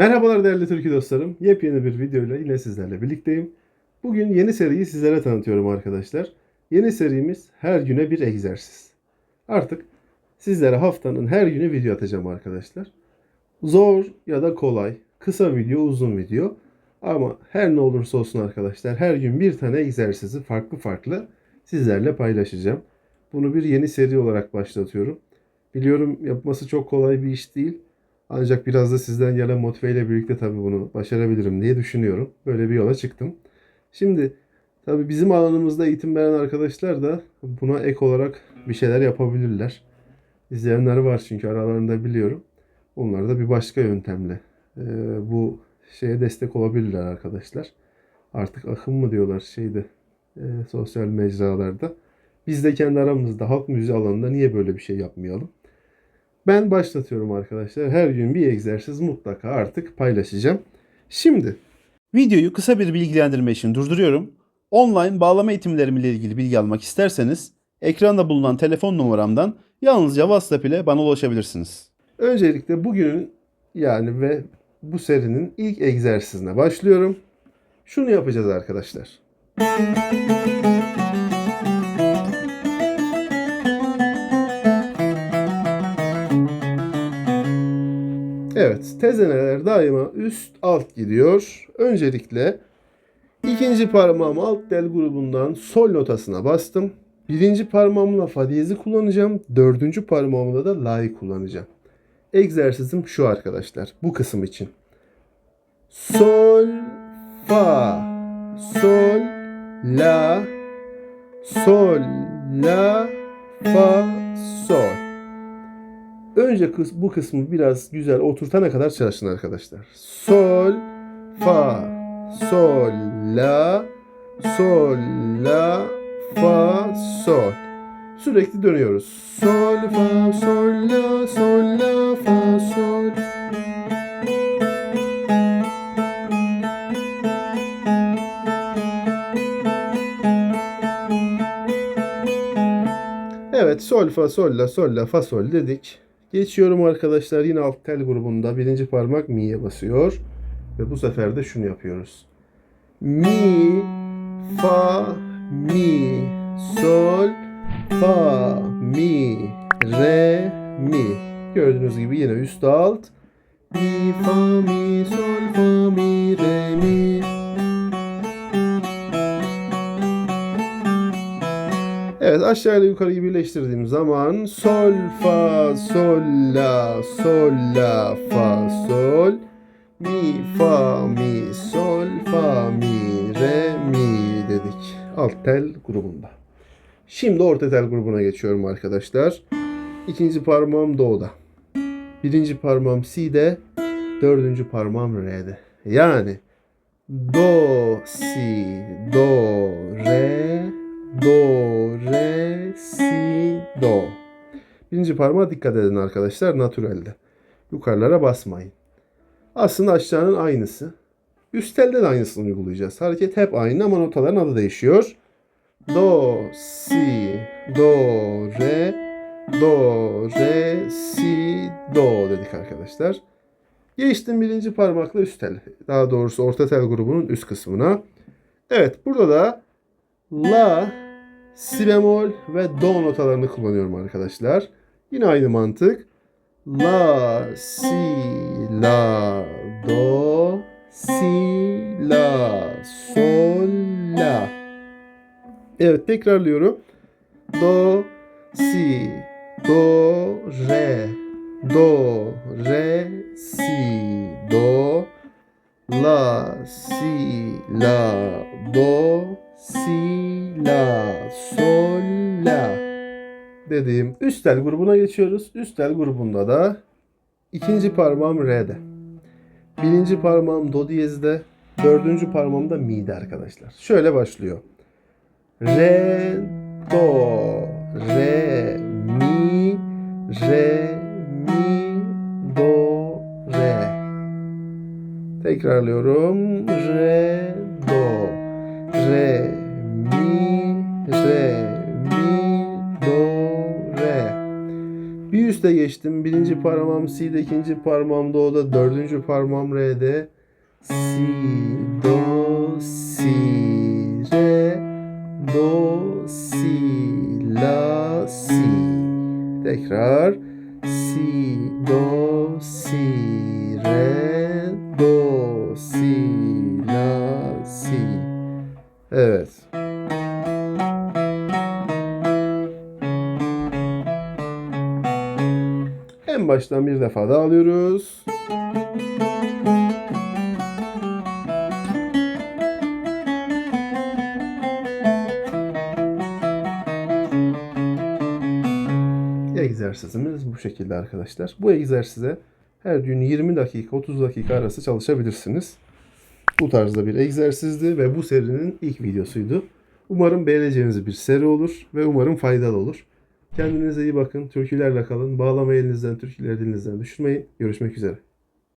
Merhabalar değerli Türkü dostlarım. Yepyeni bir videoyla yine sizlerle birlikteyim. Bugün yeni seriyi sizlere tanıtıyorum arkadaşlar. Yeni serimiz her güne bir egzersiz. Artık sizlere haftanın her günü video atacağım arkadaşlar. Zor ya da kolay, kısa video, uzun video. Ama her ne olursa olsun arkadaşlar her gün bir tane egzersizi farklı farklı sizlerle paylaşacağım. Bunu bir yeni seri olarak başlatıyorum. Biliyorum yapması çok kolay bir iş değil. Ancak biraz da sizden gelen motiveyle birlikte tabii bunu başarabilirim diye düşünüyorum. Böyle bir yola çıktım. Şimdi tabii bizim alanımızda eğitim veren arkadaşlar da buna ek olarak bir şeyler yapabilirler. İzleyenler var çünkü aralarında biliyorum. Onlar da bir başka yöntemle e, bu şeye destek olabilirler arkadaşlar. Artık akım mı diyorlar şeyde e, sosyal mecralarda. Biz de kendi aramızda halk müziği alanında niye böyle bir şey yapmayalım? Ben başlatıyorum arkadaşlar. Her gün bir egzersiz mutlaka artık paylaşacağım. Şimdi Videoyu kısa bir bilgilendirme için durduruyorum. Online bağlama eğitimlerimle ilgili bilgi almak isterseniz ekranda bulunan telefon numaramdan yalnızca WhatsApp ile bana ulaşabilirsiniz. öncelikle bugünün yani ve bu serinin ilk egzersizine başlıyorum. Şunu yapacağız arkadaşlar. Evet, tezeneler daima üst alt gidiyor. Öncelikle ikinci parmağımı alt del grubundan sol notasına bastım. Birinci parmağımla fa diyezi kullanacağım. Dördüncü parmağımla da la'yı kullanacağım. Egzersizim şu arkadaşlar. Bu kısım için. Sol, fa, sol, la, sol, la, fa, sol. Önce bu kısmı biraz güzel oturtana kadar çalışın arkadaşlar. Sol, fa, sol, la, sol, la, fa, sol. Sürekli dönüyoruz. Sol, fa, sol, la, sol, la, fa, sol. Evet, sol, fa, sol, la, sol, la, fa, sol dedik. Geçiyorum arkadaşlar yine alt tel grubunda birinci parmak mi'ye basıyor. Ve bu sefer de şunu yapıyoruz. Mi, fa, mi, sol, fa, mi, re, mi. Gördüğünüz gibi yine üst alt. Mi, fa, mi, sol, fa, mi, re, mi. Evet aşağı ile yukarıyı birleştirdiğim zaman sol fa sol la sol la fa sol mi fa mi sol fa mi re mi dedik alt tel grubunda. Şimdi orta tel grubuna geçiyorum arkadaşlar. İkinci parmağım do'da. Birinci parmağım si'de. Dördüncü parmağım re'de. Yani do si do re do, re, si, do. Birinci parmağa dikkat edin arkadaşlar natürelde. Yukarılara basmayın. Aslında aşağının aynısı. Üst telde de aynısını uygulayacağız. Hareket hep aynı ama notaların adı değişiyor. Do, si, do, re, do, re, si, do dedik arkadaşlar. Geçtim birinci parmakla üst tel. Daha doğrusu orta tel grubunun üst kısmına. Evet burada da La, si bemol ve do notalarını kullanıyorum arkadaşlar. Yine aynı mantık. La, si, la, do, si, la, sol, la. Evet tekrarlıyorum. Do, si, do, re, do, re, si, do, la, si, la, do, si, la, sol, la dediğim üst tel grubuna geçiyoruz. Üst tel grubunda da ikinci parmağım re'de. Birinci parmağım do diyezde. Dördüncü parmağım da mi'de arkadaşlar. Şöyle başlıyor. Re, do, re, mi, re, mi, do, re. Tekrarlıyorum. Re, do, re, üste geçtim. Birinci parmağım C'de, ikinci parmağım Do'da, dördüncü parmağım Re'de. Si, Do, Si, Re, Do, Si, La, Si. Tekrar. Si, Do, Si, Re, Do, En baştan bir defa daha alıyoruz. Egzersizimiz bu şekilde arkadaşlar. Bu egzersize her gün 20 dakika 30 dakika arası çalışabilirsiniz. Bu tarzda bir egzersizdi ve bu serinin ilk videosuydu. Umarım beğeneceğiniz bir seri olur ve umarım faydalı olur. Kendinize iyi bakın. Türkülerle kalın. Bağlama elinizden, türküleri dilinizden düşürmeyin. Görüşmek üzere.